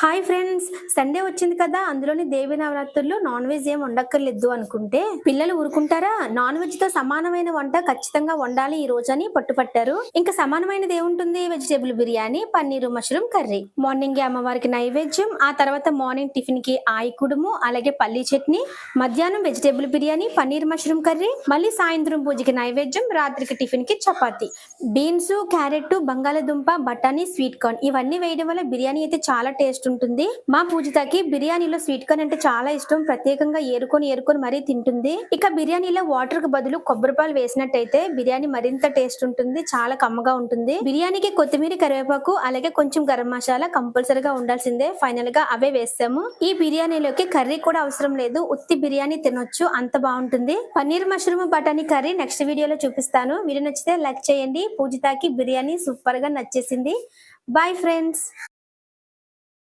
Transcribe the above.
Hi friends Sunday వచ్చింది కదా అందులోని దేవి నవరాత్రుల్లో నాన్ వెజ్ ఏం వండక్కర్లేదు అనుకుంటే పిల్లలు ఊరుకుంటారా? నాన్ వెజ్తో సమానమైన వంట ఖచ్చితంగా వండాలి ఈ రోజు అని పట్టుపట్టారు. ఇంకా సమానమైనది ఏముంటుంది? Vegetable biryani paneer mushroom curry. Morning అమ్మవారికి నైవేద్యం ఆ తర్వాత మార్నింగ్ టిఫిన్కి ఆయికుడుము అలాగే పల్లీ చట్నీ మధ్యాహ్నం vegetable biryani paneer mushroom curry మళ్ళీ సాయంత్రం పూజకి నైవేద్యం రాత్రికి టిఫిన్కి చపాతి. బీన్స్ క్యారెట్ బంగాళదుంప బఠానీ స్వీట్ కార్న్ ఇవన్నీ వేయడం వల్ల బిర్యానీ అయితే చాలా టేస్ట్ ఉంటుంది మా పూజితకి బిర్యానీలో స్వీట్ కార్న్ అంటే చాలా ఇష్టం. ప్రత్యేకంగా ఏరుకొని ఏరుకొని మరీ తింటుంది. ఇక బిర్యానీలో వాటర్కు బదులు కొబ్బరిపాలు వేసినట్టయితే బిర్యానీ మరింత టేస్ట్ ఉంటుంది చాలా కమ్మగా ఉంటుంది. బిర్యానీకి కొత్తిమీర కరివేపాకు అలాగే కొంచెం గరం మసాలా కంపల్సరీగా ఉండాల్సిందే. ఫైనల్గా అవే వేస్తాము. ఈ బిర్యానీలోకి కర్రీ కూడా అవసరం లేదు. ఉత్తి బిర్యానీ తినొచ్చు అంత బాగుంటుంది. పన్నీర్ మష్రూమ్ బఠానీ కర్రీ నెక్స్ట్ వీడియోలో చూపిస్తాను. మీరు నచ్చితే లైక్ చేయండి. పూజితాకి బిర్యానీ సూపర్గా నచ్చేసింది. Bye friends